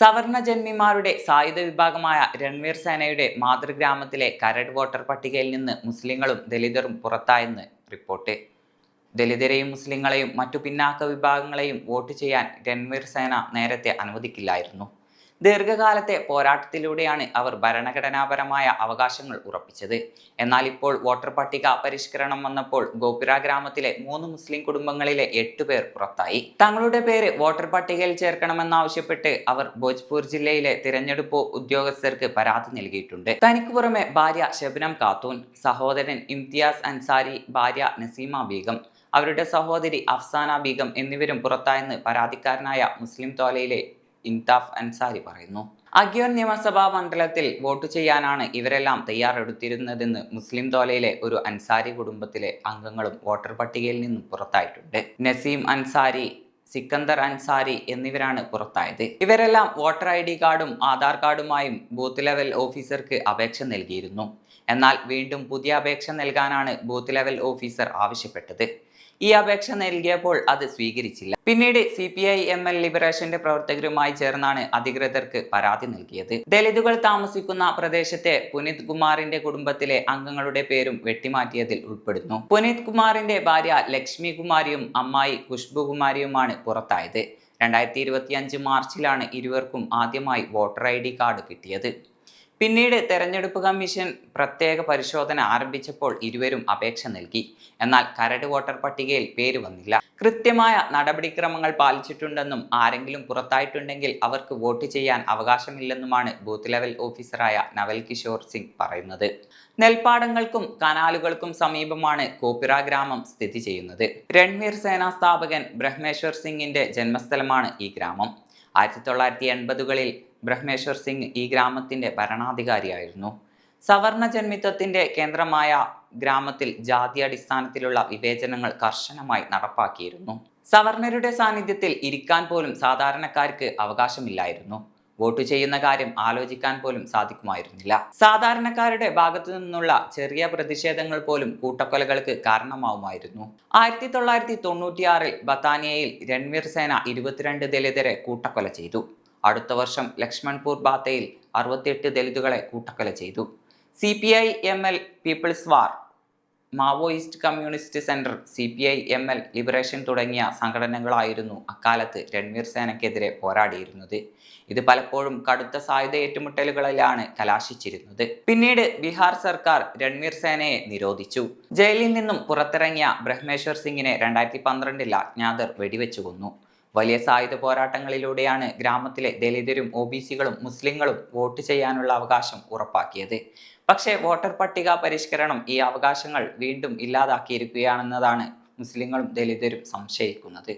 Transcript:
സവർണജന്മിമാരുടെ സായുധ വിഭാഗമായ രൺവീർ സേനയുടെ മാതൃഗ്രാമത്തിലെ കരട് വോട്ടർ പട്ടികയിൽ നിന്ന് മുസ്ലിങ്ങളും ദലിതരും പുറത്തായെന്ന് റിപ്പോർട്ട്. ദലിതരെയും മുസ്ലിങ്ങളെയും മറ്റു പിന്നാക്ക വിഭാഗങ്ങളെയും വോട്ട് ചെയ്യാൻ രൺവീർ സേന നേരത്തെ അനുവദിക്കില്ലായിരുന്നു. ദീർഘകാലത്തെ പോരാട്ടത്തിലൂടെയാണ് അവർ ഭരണഘടനാപരമായ അവകാശങ്ങൾ ഉറപ്പിച്ചത്. എന്നാൽ ഇപ്പോൾ വോട്ടർ പട്ടിക പരിഷ്കരണം വന്നപ്പോൾ ഗോപുര ഗ്രാമത്തിലെ മൂന്ന് മുസ്ലിം കുടുംബങ്ങളിലെ എട്ട് പേർ പുറത്തായി. തങ്ങളുടെ പേര് വോട്ടർ പട്ടികയിൽ ചേർക്കണമെന്നാവശ്യപ്പെട്ട് അവർ ഭോജ്പൂർ ജില്ലയിലെ തിരഞ്ഞെടുപ്പ് ഉദ്യോഗസ്ഥർക്ക് പരാതി നൽകിയിട്ടുണ്ട്. തനിക്ക് പുറമെ ഭാര്യ ഷബ്നം ഖാത്തൂൻ സഹോദരൻ ഇംതിയാസ് അൻസാരി ഭാര്യ നസീമ ബീഗം അവരുടെ സഹോദരി അഫ്സാന ബീഗം എന്നിവരും പുറത്തായെന്ന് പരാതിക്കാരനായ മുസ്ലിം തോലയിലെ ഇൻതാഫ് അൻസാരി പറയുന്നു. അഗ്യോർ നിയമസഭാ മണ്ഡലത്തിൽ വോട്ട് ചെയ്യാനാണ് ഇവരെല്ലാം തയ്യാറെടുത്തിരുന്നതെന്ന് മുസ്ലിം തോലയിലെ ഒരു അൻസാരി കുടുംബത്തിലെ അംഗങ്ങളും വോട്ടർ പട്ടികയിൽ നിന്നും പുറത്തായിട്ടുണ്ട്. നസീം അൻസാരി സിക്കന്ദർ അൻസാരി എന്നിവരാണ് പുറത്തായത്. ഇവരെല്ലാം വോട്ടർ ഐ ഡി കാർഡും ആധാർ കാർഡുമായും ബൂത്ത് ലെവൽ ഓഫീസർക്ക് അപേക്ഷ നൽകിയിരുന്നു. എന്നാൽ വീണ്ടും പുതിയ അപേക്ഷ നൽകാനാണ് ബൂത്ത് ലെവൽ ഓഫീസർ ആവശ്യപ്പെട്ടത്. ഈ അപേക്ഷ നൽകിയപ്പോൾ അത് സ്വീകരിച്ചില്ല. പിന്നീട് C P I M L ലിബറേഷന്റെ പ്രവർത്തകരുമായി ചേർന്നാണ് അധികൃതർക്ക് പരാതി നൽകിയത്. ദലിതുകൾ താമസിക്കുന്ന പ്രദേശത്തെ പുനീത് കുമാറിന്റെ കുടുംബത്തിലെ അംഗങ്ങളുടെ പേരും വെട്ടിമാറ്റിയതിൽ ഉൾപ്പെടുന്നു. പുനീത് കുമാറിന്റെ ഭാര്യ ലക്ഷ്മി കുമാരിയും അമ്മായി ഖുഷ്ബു കുമാരിയുമാണ് പുറത്തായത്. രണ്ടായിരത്തി മാർച്ചിലാണ് ഇരുവർക്കും ആദ്യമായി വോട്ടർ ഐ ഡി കാർഡ് കിട്ടിയത്. പിന്നീട് തെരഞ്ഞെടുപ്പ് കമ്മീഷൻ പ്രത്യേക പരിശോധന ആരംഭിച്ചപ്പോൾ ഇരുവരും അപേക്ഷ നൽകി. എന്നാൽ കരട് വോട്ടർ പട്ടികയിൽ പേര് വന്നില്ല. കൃത്യമായ നടപടിക്രമങ്ങൾ പാലിച്ചിട്ടുണ്ടെന്നും ആരെങ്കിലും പുറത്തായിട്ടുണ്ടെങ്കിൽ അവർക്ക് വോട്ട് ചെയ്യാൻ അവകാശമില്ലെന്നുമാണ് ബൂത്ത് ലെവൽ ഓഫീസറായ നവൽ കിഷോർ സിംഗ് പറയുന്നത്. നെൽപ്പാടങ്ങൾക്കും കനാലുകൾക്കും സമീപമാണ് കോപ്പിറ ഗ്രാമം സ്ഥിതി ചെയ്യുന്നത്. രൺവീർ സേനാ സ്ഥാപകൻ ബ്രഹ്മേശ്വർ സിംഗിന്റെ ജന്മസ്ഥലമാണ് ഈ ഗ്രാമം. ആയിരത്തി തൊള്ളായിരത്തി എൺപതുകളിൽ ബ്രഹ്മേശ്വർ സിംഗ് ഈ ഗ്രാമത്തിന്റെ ഭരണാധികാരിയായിരുന്നു. സവർണ ജന്മിത്വത്തിന്റെ കേന്ദ്രമായ ഗ്രാമത്തിൽ ജാതി അടിസ്ഥാനത്തിലുള്ള വിവേചനങ്ങൾ കർശനമായി നടപ്പാക്കിയിരുന്നു. സവർണരുടെ സാന്നിധ്യത്തിൽ ഇരിക്കാൻ പോലും സാധാരണക്കാർക്ക് അവകാശമില്ലായിരുന്നു. വോട്ട് ചെയ്യുന്ന കാര്യം ആലോചിക്കാൻ പോലും സാധിക്കുമായിരുന്നില്ല. സാധാരണക്കാരുടെ ഭാഗത്തു നിന്നുള്ള ചെറിയ പ്രതിഷേധങ്ങൾ പോലും കൂട്ടക്കൊലകൾക്ക് കാരണമാവുമായിരുന്നു. ആയിരത്തി തൊള്ളായിരത്തി തൊണ്ണൂറ്റിയാറിൽ ബത്താനിയയിൽ രൺവീർ സേന ഇരുപത്തിരണ്ട് ദലിതരെ കൂട്ടക്കൊല ചെയ്തു. അടുത്ത വർഷം ലക്ഷ്മൺപൂർ ബാത്തയിൽ അറുപത്തിയെട്ട് ദലിതുകളെ കൂട്ടക്കൊല ചെയ്തു. C P I M L People's War Maoist Communist Centre C P I M L Liberation തുടങ്ങിയ സംഘടനകളായിരുന്നു അക്കാലത്ത് രൺവീർ സേനയ്ക്കെതിരെ പോരാടിയിരുന്നത്. ഇത് പലപ്പോഴും കടുത്ത സായുധ ഏറ്റുമുട്ടലുകളിലാണ് കലാശിച്ചിരുന്നത്. പിന്നീട് ബീഹാർ സർക്കാർ രൺവീർ സേനയെ നിരോധിച്ചു. ജയിലിൽ നിന്നും പുറത്തിറങ്ങിയ ബ്രഹ്മേശ്വർ സിംഗിനെ രണ്ടായിരത്തി പന്ത്രണ്ടിൽ അജ്ഞാതർ വെടിവെച്ചു കൊന്നു. വലിയ സായുധ പോരാട്ടങ്ങളിലൂടെയാണ് ഗ്രാമത്തിലെ ദലിതരും ഒ മുസ്ലിങ്ങളും വോട്ട് ചെയ്യാനുള്ള അവകാശം ഉറപ്പാക്കിയത്. പക്ഷേ വോട്ടർ പട്ടിക പരിഷ്കരണം ഈ അവകാശങ്ങൾ വീണ്ടും ഇല്ലാതാക്കിയിരിക്കുകയാണെന്നതാണ് മുസ്ലിങ്ങളും ദലിതരും സംശയിക്കുന്നത്.